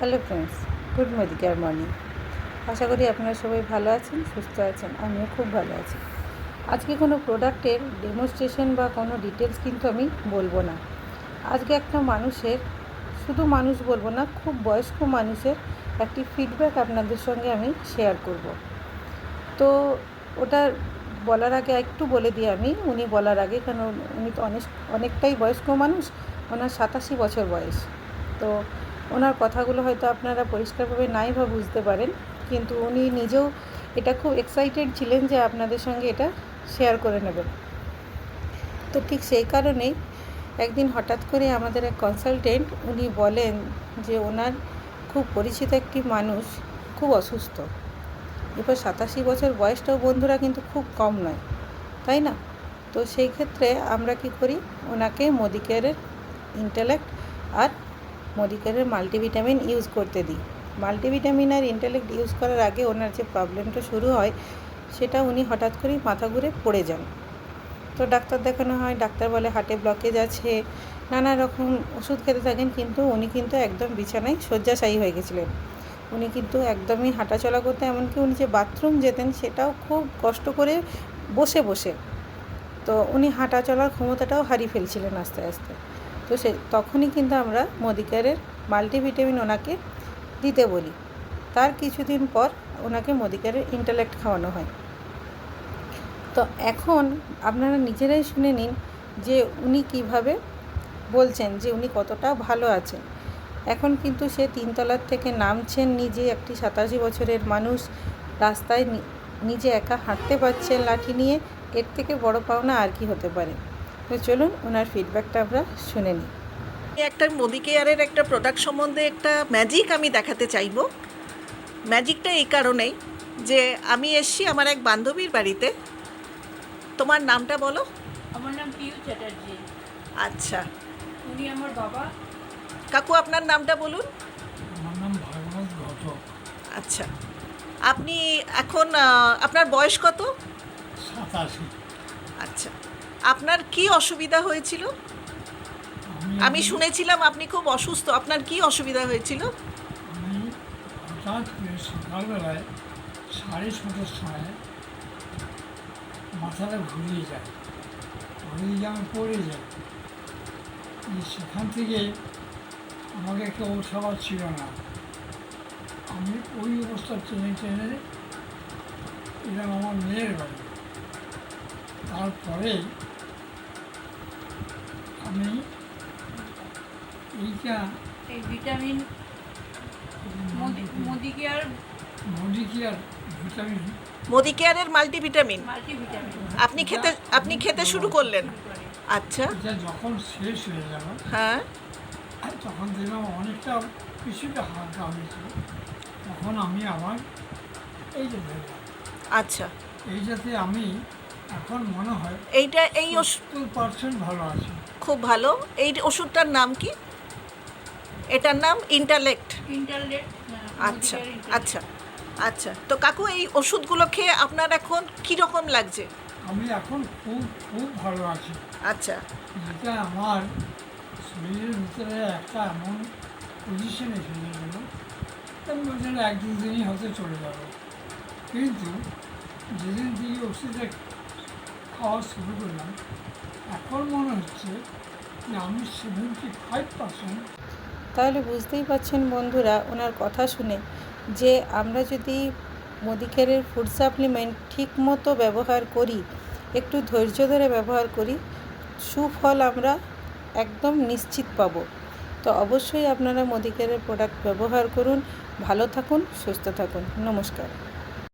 Hello friends good Medicare morning আশা করি আপনারা সবাই ভালো আছেন, সুস্থ আছেন, আমিও খুব ভালো আছি। আজকে কোনো প্রোডাক্টের ডেমনস্ট্রেশন বা কোনো ডিটেলস কিন্তু আমি বলব না। আজকে একটা মানুষের, শুধু মানুষ বলব না, খুব বয়স্ক মানুষের একটি ফিডব্যাক আপনাদের সঙ্গে আমি শেয়ার করব। তো ওটা বলার আগে একটু বলে দিই আমি, উনি বলার আগে কারণ উনি তো অনেক, অনেকটাই বয়স্ক মানুষ, ওনার সাতাশি বছর বয়স। তো ওনার কথাগুলো হয়তো আপনারা পরিষ্কারভাবে নাই বা বুঝতে পারেন, কিন্তু উনি নিজেও এটা খুব এক্সাইটেড ছিলেন যে আপনাদের সঙ্গে এটা শেয়ার করে নেবেন। তো ঠিক সেই কারণেই একদিন হঠাৎ করে আমাদের এক কনসালটেন্ট উনি বলেন যে ওনার খুব পরিচিত একটি মানুষ খুব অসুস্থ। এবার সাতাশি বছর বয়সটাও বন্ধুরা কিন্তু খুব কম নয়, তাই না? তো সেই ক্ষেত্রে আমরা কি করি? ওনাকে মোদিকেয়ারের ইন্টালেক্ট আর মোদিকেয়ারের মাল্টিভিটামিন ইউজ করতে দিই। মাল্টিভিটামিন আর ইন্টালেক্ট ইউজ করার আগে ওনার যে প্রবলেমটা শুরু হয়, সেটা উনি হঠাৎ করেই মাথা ঘুরে পড়ে যান। তো ডাক্তার দেখানো হয়, ডাক্তার বলে হার্টে ব্লকেজ আছে, নানা রকম ওষুধ খেতে থাকেন, কিন্তু উনি কিন্তু একদম বিছানায় শয্যাশায়ী হয়ে গেছিলেন। উনি কিন্তু একদমই হাঁটাচলা করতে, এমনকি উনি যে বাথরুম যেতেন, সেটাও খুব কষ্ট করে বসে বসে। তো উনি হাঁটা চলার ক্ষমতাটাও হারিয়ে ফেলছিলেন আস্তে আস্তে। তো সে তখনই কিন্তু আমরা মোদিকারের মাল্টিভিটামিন ওনাকে দিতে বলি। তার কিছুদিন পর ওনাকে মোদিকারের ইন্টালেক্ট খাওয়ানো হয়। তো এখন আপনারা নিজেরাই শুনে নিন যে উনি কীভাবে বলছেন যে উনি কতটা ভালো আছেন। এখন কিন্তু সে তিনতলার থেকে নামছেন নিজে, একটি সাতাশি বছরের মানুষ, রাস্তায় নিজে একা হাঁটতে পারছেন লাঠি নিয়ে, এর থেকে বড় পাওনা আর কি হতে পারে? তো চলুন ওনার ফিডব্যাকটা আমরা শুনে নিই। আমি একটা মোদি কেয়ারের একটা প্রোডাক্ট সম্বন্ধে একটা ম্যাজিক আমি দেখাতে চাইব। ম্যাজিকটা এই কারণেই যে আমি এসছি আমার এক বান্ধবীর বাড়িতে। তোমার নামটা বলো? আমার নাম পিউ চ্যাটার্জি। আচ্ছা। উনি আমার বাবা। কাকু আপনার নামটা বলুন। আমার নাম ভাগবত ঘটক। আচ্ছা। আপনি এখন আপনার বয়স কত? সাতাশি। আচ্ছা। আপনার কি অসুবিধা হয়েছিল? আমি শুনেছিলাম আপনি খুব অসুস্থ। আপনার কি অসুবিধা হয়েছিল? সকালবেলায় সাড়ে ছটার সময় মাথাটা ঘুরিয়ে যায়। ঘুরিয়ে আমি পড়ে যাই সেখান থেকে আমাকে একটা ওঠাবার ছিল না। আমি ওই অবস্থা টেনে টেনে এলাম আমার মেয়ের বাড়ি। তারপরে আমি এইটা এই ভিটামিন মোদি কেয়ার মোদি কি আর ভিটামিন। মোদি কেয়ারের মাল্টিভিটামিন। মাল্টিভিটামিন। আপনি খেতে আপনি খেতে শুরু করলেন। আচ্ছা। যখন শেষ হয়ে গেল হ্যাঁ। আর তখন দেখলাম অনেকটা কিছুটা হালকা হয়েছিল তখন আমি আবার এইটা ধরলাম আচ্ছা। এই যাতে আমি এখন মনে হয় এইটা এই সত্তর পার্সেন্ট ভালো আছি। খুব ভালো। এই ওষুধটার নাম কি? এটার নাম ইন্টালেক্ট আচ্ছা আচ্ছা আচ্ছা। তো কাকু এই ওষুধগুলো খেয়ে আপনার এখন কীরকম লাগছে? আমি এখন খুব খুব ভালো আছি। আচ্ছা। যেটা আমার শরীরের ভিতরে একটা এমন পজিশনে ফেলে গেল আমি বলছিলাম এক দু দিনই হয়তো চলে যাব। কিন্তু যেদিন থেকে ওষুধটা খাওয়া শুরু করলাম এখন মনে হচ্ছে আমি সেভেন্টি ফাইভ পার্সেন্ট তাহলে বুঝতেই পারছেন বন্ধুরা, ওনার কথা শুনে যে আমরা যদি মোদিকেরের ফুড সাপ্লিমেন্ট ঠিক মতো ব্যবহার করি, একটু ধৈর্য ধরে ব্যবহার করি, সুফল আমরা একদম নিশ্চিত পাব। তো অবশ্যই আপনারা মোদিকেরের প্রোডাক্ট ব্যবহার করুন, ভালো থাকুন, সুস্থ থাকুন। নমস্কার।